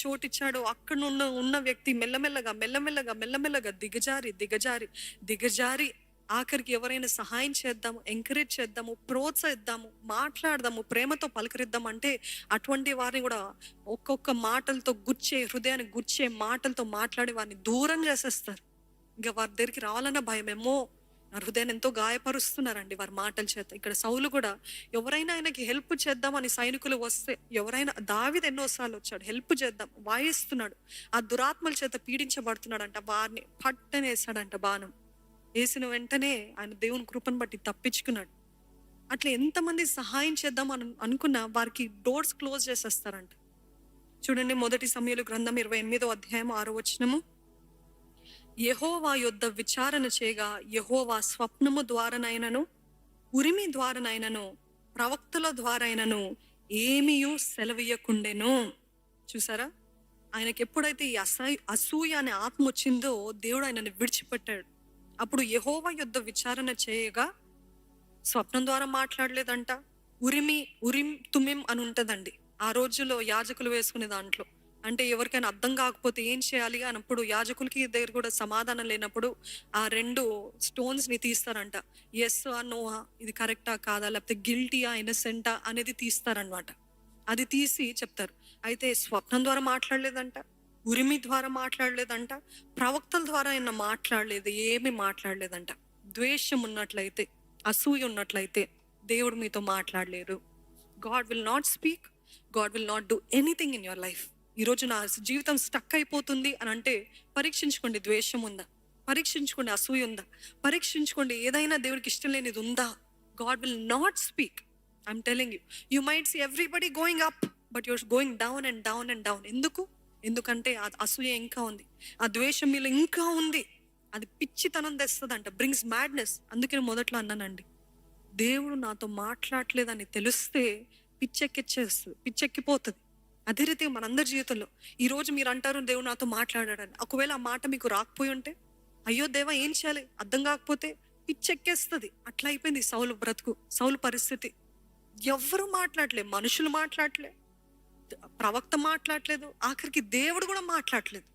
చోటిచ్చాడో అక్కడ ఉన్న ఉన్న వ్యక్తి మెల్లమెల్లగా మెల్లమెల్లగా మెల్లమెల్లగా దిగజారి దిగజారి దిగజారి ఆఖరికి ఎవరైనా సహాయం చేద్దాము ఎంకరేజ్ చేద్దాము ప్రోత్సహిద్దాము మాట్లాడదాము ప్రేమతో పలకరిద్దాం అంటే అటువంటి వారిని కూడా ఒక్కొక్క మాటలతో గుచ్చే హృదయాన్ని గుచ్చే మాటలతో మాట్లాడి వారిని దూరం చేసేస్తారు ఇంకా వారి దగ్గరికి రావాలన్న భయమేమో నా హృదయాన్ని ఎంతో గాయపరుస్తున్నారండి వారి మాటల చేత. ఇక్కడ సౌలు కూడా ఎవరైనా ఆయనకి హెల్ప్ చేద్దామని సైనికులు వస్తే ఎవరైనా దావిది ఎన్నోసార్లు వచ్చాడు హెల్ప్ చేద్దాం వాయిస్తున్నాడు ఆ దురాత్మల చేత పీడించబడుతున్నాడంట వారిని పట్టనేసాడంట బాణం. వేసిన వెంటనే ఆయన దేవుని కృపను బట్టి తప్పించుకున్నాడు. అట్లా ఎంతమంది సహాయం చేద్దాం అని అనుకున్నా వారికి డోర్స్ క్లోజ్ చేసేస్తారంట. చూడండి మొదటి సమయంలో గ్రంథం ఇరవై ఎనిమిదో అధ్యాయం ఆరో వచ్చినము యహోవా యొద్ద విచారణ చేయగా యహోవా స్వప్నము ద్వారనైనను ఉరిమి ద్వారనైనను ప్రవక్తల ద్వారైనను ఏమియు సెలవీయకుండెను. చూసారా? ఆయనకి ఎప్పుడైతే ఈ అసూయ అసూయ అనే ఆత్మ వచ్చిందో దేవుడు ఆయనను విడిచిపెట్టాడు. అప్పుడు యహోవా యుద్ధ విచారణ చేయగా స్వప్నం ద్వారా మాట్లాడలేదంట. ఉరిమి ఉరిం తుమిం అని ఉంటుందండి ఆ రోజుల్లో యాజకులు వేసుకునే దాంట్లో. అంటే ఎవరికైనా అర్థం కాకపోతే ఏం చేయాలి అన్నప్పుడు యాజకులకి దగ్గర కూడా సమాధానం లేనప్పుడు ఆ రెండు స్టోన్స్ని తీస్తారంట. ఎస్ నోహా ఇది కరెక్టా కాదా? లేకపోతే గిల్టీయా ఇన్నసెంటా అనేది తీస్తారనమాట అది తీసి చెప్తారు. అయితే స్వప్నం ద్వారా మాట్లాడలేదంట ఉరిమి ద్వారా మాట్లాడలేదంట ప్రవక్తల ద్వారా ఆయన మాట్లాడలేదు ఏమి మాట్లాడలేదంట. ద్వేషం ఉన్నట్లయితే అసూయ ఉన్నట్లయితే దేవుడు మీతో మాట్లాడలేరు. God will not speak God will not do anything in your life ఈరోజు నా జీవితం స్టక్ అయిపోతుంది అని అంటే పరీక్షించుకోండి ద్వేషం ఉందా? పరీక్షించుకోండి అసూయ ఉందా? పరీక్షించుకోండి ఏదైనా దేవుడికి ఇష్టం లేనిది ఉందా? God will not speak I'm telling you you might see everybody going up but your going down and down and down ఎందుకు? ఎందుకంటే ఆ అసూయ ఇంకా ఉంది. ఆ ద్వేషం మీలో ఇంకా ఉంది. అది పిచ్చితనం తెస్తుందంట. బ్రింగ్స్ మ్యాడ్నెస్ అందుకే నేను మొదట్లో అన్నానండి. దేవుడు నాతో మాట్లాడలేదని తెలిస్తే పిచ్చెక్కిచ్చేస్తుంది పిచ్చెక్కిపోతుంది. అదే రీతి మనందరి జీవితంలో ఈరోజు మీరు అంటారు దేవుడు నాతో మాట్లాడాడని. ఒకవేళ ఆ మాట మీకు రాకపోయి ఉంటే అయ్యో దేవా ఏం చేయాలి? అర్థం కాకపోతే పిచ్చెక్కేస్తుంది అట్లా అయిపోయింది సౌలు బ్రతుకు సౌలు పరిస్థితి. ఎవ్వరు మాట్లాడలే మనుషులు మాట్లాడలే ప్రవక్త మాట్లాడలేదు ఆఖరికి దేవుడు కూడా మాట్లాడలేదు.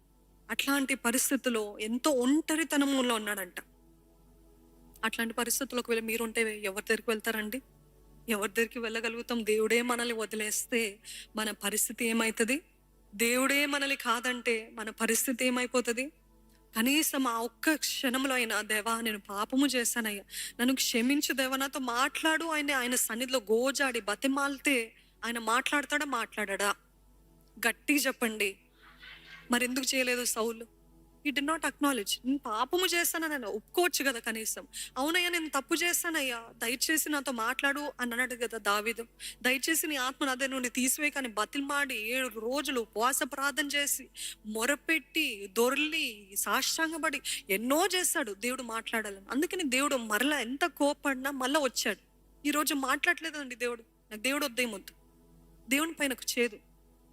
అట్లాంటి పరిస్థితుల్లో ఎంతో ఒంటరితనంలో ఉన్నాడంట. అట్లాంటి పరిస్థితుల్లో ఒకవేళ మీరు ఉంటే ఎవరి దగ్గరికి వెళ్తారండి? ఎవరి దగ్గరికి వెళ్ళగలుగుతాం? దేవుడే మనల్ని వదిలేస్తే మన పరిస్థితి ఏమవుతుంది దేవుడే మనల్ని కాదంటే మన పరిస్థితి ఏమైపోతుంది? కనీసం ఆ ఒక్క క్షణంలో అయినా దేవా నేను పాపము చేశానయ్యా. నన్ను క్షమించు దేవా నాతో మాట్లాడు. ఆయన ఆయన సన్నిధిలో గోజాడి బతిమాలితే ఆయన మాట్లాడతాడా? మాట్లాడాడా? గట్టిగా చెప్పండి. మరెందుకు చేయలేదు సౌలు? ఈ డి నాట్ అక్నాలెడ్జ్ నేను పాపము చేస్తానని ఒప్పుకోవచ్చు కదా కనీసం. అవునయ్యా నేను తప్పు చేస్తానయ్యా. దయచేసి నాతో మాట్లాడు అని అన్నాడు కదా దావిదు. దయచేసి నీ ఆత్మ అదే నుండి తీసివే కానీ బతిల్మాడి ఏడు రోజులు ఉపవాస ప్రార్థన చేసి మొరపెట్టి దొర్లి సాష్టాంగపడి ఎన్నో చేస్తాడు దేవుడు మాట్లాడాలని. అందుకని దేవుడు మరలా ఎంత కోపడినా మళ్ళా వచ్చాడు. ఈరోజు మాట్లాడలేదండి దేవుడు. నాకు దేవుడు వద్దేమొద్దు దేవుని పైన చేదు.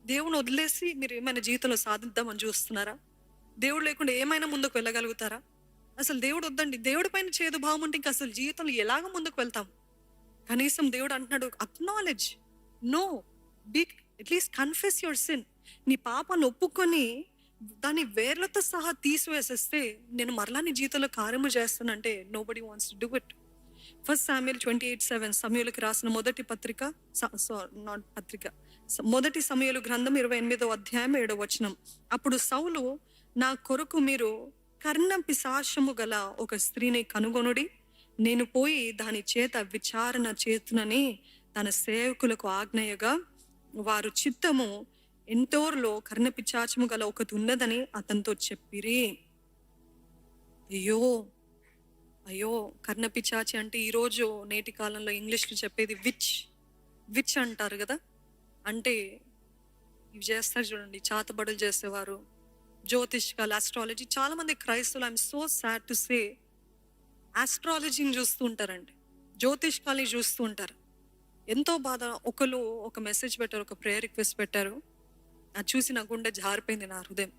దేవుని వదిలేసి మీరు ఏమైనా జీవితంలో సాధిద్దామని చూస్తున్నారా? దేవుడు లేకుండా ఏమైనా ముందుకు వెళ్ళగలుగుతారా? అసలు దేవుడు వద్దండి. దేవుడి పైన చేదు భావం ఉంటే ఇంకా అసలు జీవితంలో ఎలాగ ముందుకు వెళ్తాం? కనీసం దేవుడు అంటున్నాడు acknowledge no be at least confess your sin నీ పాపాన్ని ఒప్పుకొని దాన్ని వేర్లతో సహా తీసివేసేస్తే నేను మరలా నీ జీవితంలో కార్యము చేస్తానంటే nobody wants to do it first Samuel twenty eight seven సమయంలోకి రాసిన మొదటి పత్రిక నాట్ పత్రిక మొదటి సమయంలో గ్రంథం ఇరవై ఎనిమిదో అధ్యాయం ఏడో వచనం. అప్పుడు సౌలు నా కొరకు మీరు కర్ణ పిశాశము గల ఒక స్త్రీని కనుగొనుడి. నేను పోయి దాని చేత విచారణ చేతునని తన సేవకులకు ఆజ్ఞయగా వారు చిత్తము ఎంతోర్లో కర్ణ పిశాచము గల ఒకటి ఉన్నదని అతనితో చెప్పిరి. అయ్యో అయ్యో కర్ణ పిచాచి అంటే ఈరోజు నేటి కాలంలో ఇంగ్లీష్లో చెప్పేది విచ్ విచ్ అంటారు కదా? అంటే ఇవి చేస్తారు చూడండి చాతబడులు చేసేవారు. జ్యోతిష్కాలు ఆస్ట్రాలజీ చాలామంది క్రైస్తవులు I'm so sad to say ఆస్ట్రాలజీని చూస్తూ ఉంటారండి. జ్యోతిష్కాల్ని చూస్తూ ఉంటారు. ఎంతో బాధ ఒకరు ఒక మెసేజ్ పెట్టారు ఒక ప్రేయర్ రిక్వెస్ట్ పెట్టారు. అది చూసి నా గుండె జారిపోయింది నా హృదయం.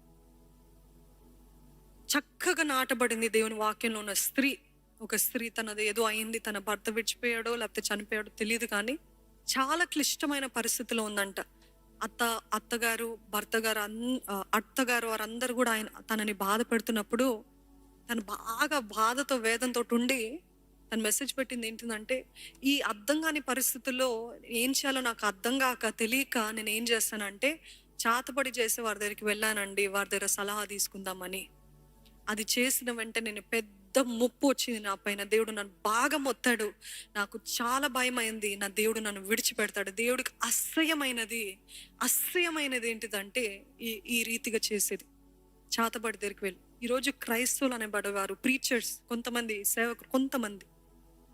చక్కగా నాటబడింది దేవుని వాక్యంలో ఉన్న స్త్రీ. ఒక స్త్రీ తనది ఏదో అయింది తన భర్త విడిచిపోయాడో లేకపోతే చనిపోయాడో తెలియదు కానీ చాలా క్లిష్టమైన పరిస్థితిలో ఉందంట. అత్త అత్తగారు భర్త గారు అన్ అత్తగారు వారందరూ కూడా ఆయన తనని బాధ పెడుతున్నప్పుడు తను బాగా బాధతో వేదంతో ఉండి తను మెసేజ్ పెట్టింది ఏంటిదంటే ఈ అర్థం కాని పరిస్థితుల్లో ఏం చేయాలో నాకు అర్థం కాక తెలియక నేను ఏం చేస్తానంటే చాతపడి చేసి వారి దగ్గరికి వెళ్ళానండి వారి దగ్గర సలహా తీసుకుందామని. అది చేసిన వెంటనే నేను పెద్ద ముప్పు వచ్చింది నా పైన. దేవుడు నన్ను బాగా మొత్తాడు. నాకు చాలా భయమైంది. నా దేవుడు నన్ను విడిచిపెడతాడు. దేవుడికి అసహ్యమైనది అసహ్యమైనది ఏంటిదంటే ఈ ఈ రీతిగా చేసేది. చాతబడి దగ్గరికి వెళ్ళి. ఈరోజు క్రైస్తవులు అనేబడేవారు ప్రీచర్స్ కొంతమంది సేవకులు కొంతమంది.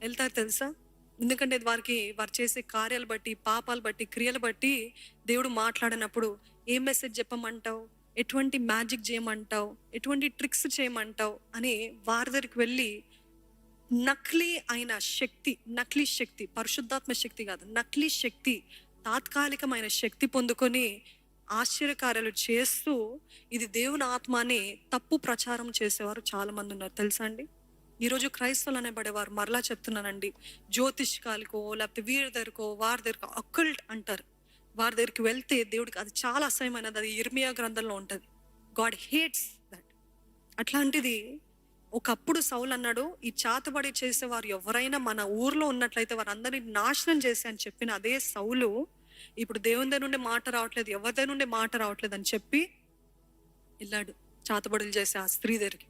వెళ్తారు తెలుసా? ఎందుకంటే వారికి వారు చేసే కార్యాలు బట్టి పాపాలు బట్టి క్రియలు బట్టి దేవుడు మాట్లాడినప్పుడు ఏం మెసేజ్ చెప్పమంటావు? ఎటువంటి మ్యాజిక్ చేయమంటావు? ఎటువంటి ట్రిక్స్ చేయమంటావు? అని వారి దగ్గరికి వెళ్ళి నకిలీ అయిన శక్తి నకిలీ శక్తి పరిశుద్ధాత్మ శక్తి కాదు నకిలీ శక్తి తాత్కాలికమైన శక్తి పొందుకొని ఆశ్చర్యకార్యాలు చేస్తూ ఇది దేవుని ఆత్మ అని తప్పు ప్రచారం చేసేవారు చాలామంది ఉన్నారు. తెలుసా అండి? ఈరోజు క్రైస్తవులు అనేబడేవారు మరలా చెప్తున్నానండి. జ్యోతిష్కాలకో లేకపోతే వీరి దగ్గరకో వారి దగ్గరకో అక్కల్ట్ అంటారు. వారి దగ్గరికి వెళ్తే దేవుడికి అది చాలా అసహ్యమైనది. అది ఇర్మియా గ్రంథంలో ఉంటుంది. గాడ్ హేట్స్ దట్ అట్లాంటిది ఒకప్పుడు సౌలు అన్నాడు ఈ చాతబడి చేసేవారు ఎవరైనా మన ఊర్లో ఉన్నట్లయితే వారందరినీ నాశనం చేసి అని చెప్పిన అదే సౌలు ఇప్పుడు దేవుని దగ్గర నుండి మాట రావట్లేదు ఎవరి నుండి మాట రావట్లేదు అని చెప్పి వెళ్ళాడు చాతబడులు చేసే ఆ స్త్రీ దగ్గరికి.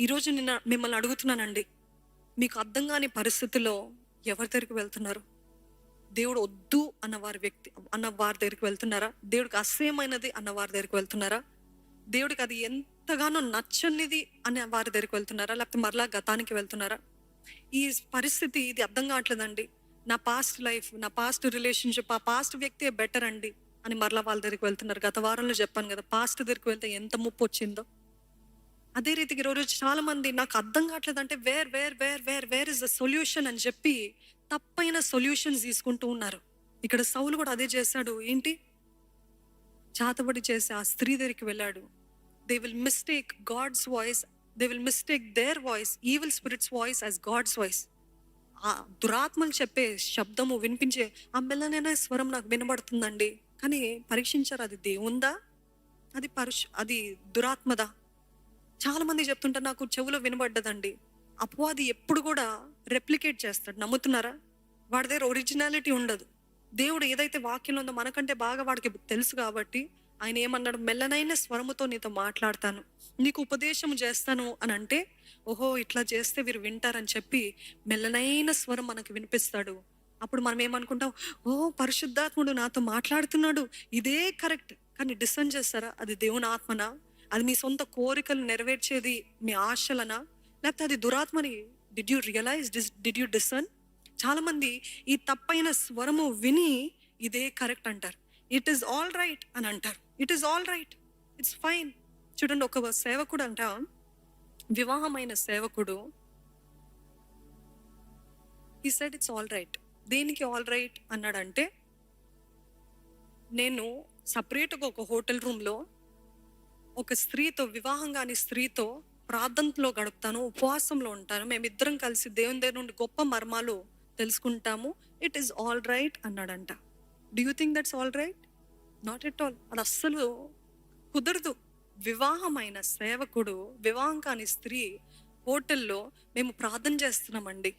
ఈరోజు నిన్న మిమ్మల్ని అడుగుతున్నానండి మీకు అర్థం కాని పరిస్థితుల్లో ఎవరి దగ్గరికి వెళ్తున్నారు? దేవుడు వద్దు అన్న వారి వ్యక్తి అన్న వారి దగ్గరికి వెళ్తున్నారా? దేవుడికి అసహ్యమైనది అన్న వారి దగ్గరికి వెళ్తున్నారా? దేవుడికి అది ఎంతగానో నచ్చనిది అనే వారి దగ్గరికి వెళ్తున్నారా? లేకపోతే మరలా గతానికి వెళ్తున్నారా? ఈ పరిస్థితి ఇది అర్థం కావట్లేదండి. నా పాస్ట్ లైఫ్ నా పాస్ట్ రిలేషన్షిప్ ఆ పాస్ట్ వ్యక్తే బెటర్ అండి అని మరలా వాళ్ళ దగ్గరికి వెళ్తున్నారు. గత వారంలో చెప్పాను కదా పాస్ట్ దగ్గరికి వెళ్తే ఎంత ముప్పు వచ్చిందో. అదే రీతికి ఈరోజు చాలా మంది నాకు అర్థం కావట్లేదు అంటే where where where where where is the solution అని చెప్పి తప్పైన సొల్యూషన్స్ తీసుకుంటూ ఉన్నారు. ఇక్కడ సౌలు కూడా అదే చేశాడు. ఏంటి? చాతబడి చేసి ఆ స్త్రీ దగ్గరికి వెళ్ళాడు. They will mistake God's voice they will mistake their voice evil spirits voice as God's voice ఆ దురాత్మలు చెప్పే శబ్దము వినిపించే ఆ మెల్లనైనా స్వరం నాకు వినబడుతుందండి. కానీ పరీక్షించారు? అది దేవుందా? అది పరుష్ అది దురాత్మదా? చాలామంది చెప్తుంటే చెప్తుంటారు నాకు చెవులో వినబడ్డదండి. అపవాది ఎప్పుడు కూడా రెప్లికేట్ చేస్తాడు. నమ్ముతున్నారా? వాడి దగ్గర ఒరిజినాలిటీ ఉండదు. దేవుడు ఏదైతే వాక్యంలో ఉందో మనకంటే బాగా వాడికి తెలుసు కాబట్టి ఆయన ఏమన్నాడు? మెల్లనైన స్వరముతో నీతో మాట్లాడతాను. నీకు ఉపదేశం చేస్తాను అని అంటే ఓహో ఇట్లా చేస్తే వీరు వింటారని చెప్పి మెల్లనైన స్వరం మనకు వినిపిస్తాడు. అప్పుడు మనం ఏమనుకుంటాం? ఓ పరిశుద్ధాత్ముడు నాతో మాట్లాడుతున్నాడు. ఇదే కరెక్ట్. కానీ డిసన్ చేస్తారా? అది దేవుని ఆత్మనా? అది మీ సొంత కోరికలు నెరవేర్చేది మీ ఆశలనా? లేకపోతే అది దురాత్మని did you realise this did you discern చాలామంది ఈ తప్పైన స్వరము విని ఇదే కరెక్ట్ అంటారు. ఇట్ ఈస్ ఆల్ రైట్ అని అంటారు. It is all right it's fine చూడండి ఒక సేవకుడు అంట వివాహమైన సేవకుడు he said it's all right దేనికి ఆల్ రైట్ అన్నాడంటే నేను సపరేట్గా ఒక హోటల్ రూమ్లో ఒక స్త్రీతో వివాహం కాని స్త్రీతో ప్రార్థనలో గడుపుతాను ఉపవాసంలో ఉంటాను. మేమిద్దరం కలిసి దేవుని దగ్గర నుండి గొప్ప మర్మాలు తెలుసుకుంటాము. ఇట్ ఈస్ ఆల్ రైట్ అన్నాడంట. Do you think that's all right not at all అది అస్సలు కుదరదు. వివాహమైన సేవకుడు వివాహం కాని స్త్రీ హోటల్లో మేము ప్రార్థన చేస్తున్నామండి.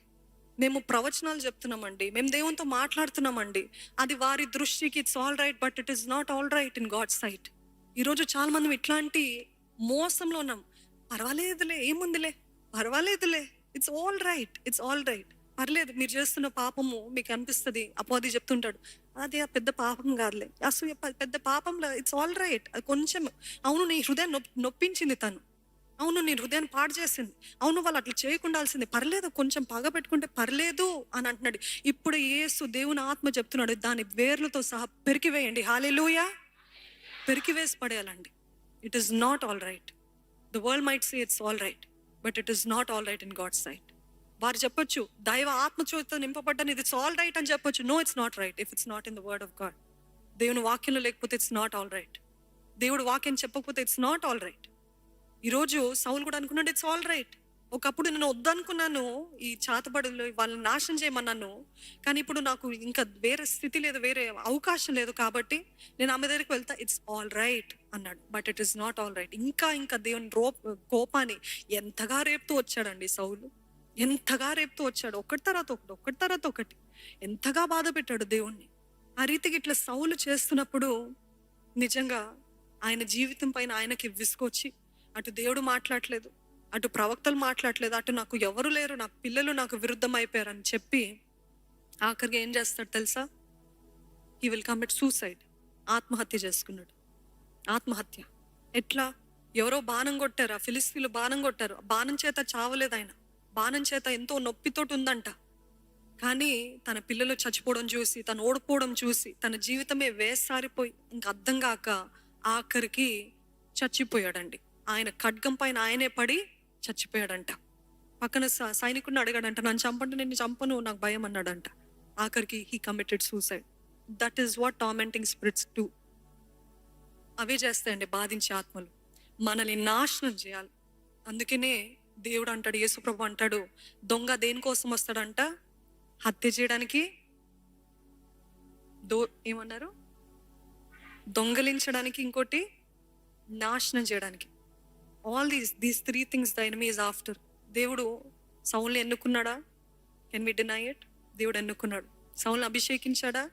మేము ప్రవచనాలు చెప్తున్నామండి. మేము దేవునితో మాట్లాడుతున్నామండి. అది వారి దృష్టికి it's all right but it is not all right in God sight ఈరోజు చాలా మంది ఇట్లాంటి మోసంలో ఉన్నాం. పర్వాలేదులే ఏముందిలే? పర్వాలేదులే. It's all right it's all right పర్లేదు మీరు చేస్తున్న పాపము మీకు అనిపిస్తుంది అపోది చెప్తుంటాడు. అది ఆ పెద్ద పాపం కాదులే. అసలు పెద్ద పాపంలో ఇట్స్ ఆల్ రైట్ అది కొంచెం అవును నీ హృదయం నొప్పి నొప్పించింది తను. అవును నీ హృదయాన్ని పాడు చేసింది. అవును వాళ్ళు అట్లా చేయకుండాల్సింది. పర్లేదు కొంచెం పగ పెట్టుకుంటే పర్లేదు అని అంటున్నాడు. ఇప్పుడు యేసు దేవుని ఆత్మ చెప్తున్నాడు దాని వేర్లతో సహా పెరికివేయండి. హాలేలుయా పెరికివేసి పడేయాలండి. It is not all right the world might say it's all right but it is not all right in God sight వారు చెప్పొచ్చు దైవ ఆత్మచోతో నింపబడ్డాను ఇది ఇట్స్ ఆల్ రైట్ అని చెప్పొచ్చు. No it's not right if it's not in the word of God దేవుని వాక్యంలో లేకపోతే it's not all right దేవుడు వాక్యం చెప్పకపోతే ఇట్స్ నాట్ ఆల్ రైట్ ఈరోజు సౌలు కూడా అనుకున్నాడు ఇట్స్ ఆల్ రైట్ ఒకప్పుడు నేను వద్దనుకున్నాను ఈ చాతబడులు వాళ్ళని నాశనం చేయమన్నాను. కానీ ఇప్పుడు నాకు ఇంకా వేరే స్థితి లేదు వేరే అవకాశం లేదు కాబట్టి నేను ఆమె దగ్గరికి వెళ్తా ఇట్స్ ఆల్ రైట్ అన్నాడు. But it is not all right ఇంకా ఇంకా దేవుని రో కోపాన్ని ఎంతగా రేపుతూ వచ్చాడండి సౌలు. ఎంతగా రేపుతూ వచ్చాడు. ఒకటి తర్వాత ఒకటి ఒకటి తర్వాత ఒకటి. ఎంతగా బాధ పెట్టాడు దేవుణ్ణి. ఆ రీతికి ఇట్లా సౌలు చేస్తున్నప్పుడు నిజంగా ఆయన జీవితం పైన ఆయనకి విసుకొచ్చి అటు దేవుడు మాట్లాడలేదు. అటు ప్రవక్తలు మాట్లాడలేదు అటు నాకు ఎవరు లేరు నా పిల్లలు నాకు విరుద్ధం అయిపోయారని చెప్పి ఆఖరికి ఏం చేస్తాడు తెలుసా? ఈ విల్ కమిట్ సూసైడ్ ఆత్మహత్య చేసుకున్నాడు. ఆత్మహత్య. ఎట్లా? ఎవరో బాణం కొట్టారు ఆ ఫిలిస్తీన్లు బాణం కొట్టారు. ఆ బాణం చేత చావలేదు ఆయన. బాణం చేత ఎంతో నొప్పితోటి ఉందంట. కానీ తన పిల్లలు చచ్చిపోవడం చూసి తను ఓడిపోవడం చూసి తన జీవితమే వేసారిపోయి ఇంక అర్థం కాక ఆఖరికి చచ్చిపోయాడండి. ఆయన ఖడ్గం పైన ఆయనే పడి చచ్చిపోయాడంట. పక్కన స- సైనికుడిని అడిగాడంట నన్ను చంపంటే నేను చంపను నాకు భయం అన్నాడంట. ఆఖరికి he committed suicide that is what tormenting spirits to అవే చేస్తాయండి బాధించే ఆత్మలు. మనల్ని నాశనం చేయాలి. అందుకనే దేవుడు అంటాడు యేసుప్రభు అంటాడు దొంగ దేనికోసం వస్తాడంట? హత్య చేయడానికి? దో ఏమన్నారు? దొంగలించడానికి ఇంకోటి నాశనం చేయడానికి. All these these three things the enemy after దేవుడు సౌల్ని ఎన్నుకున్నాడా? కెన్ వి డినై ఇట్ దేవుడు ఎన్నుకున్నాడు. సౌల్ని అభిషేకించాడా?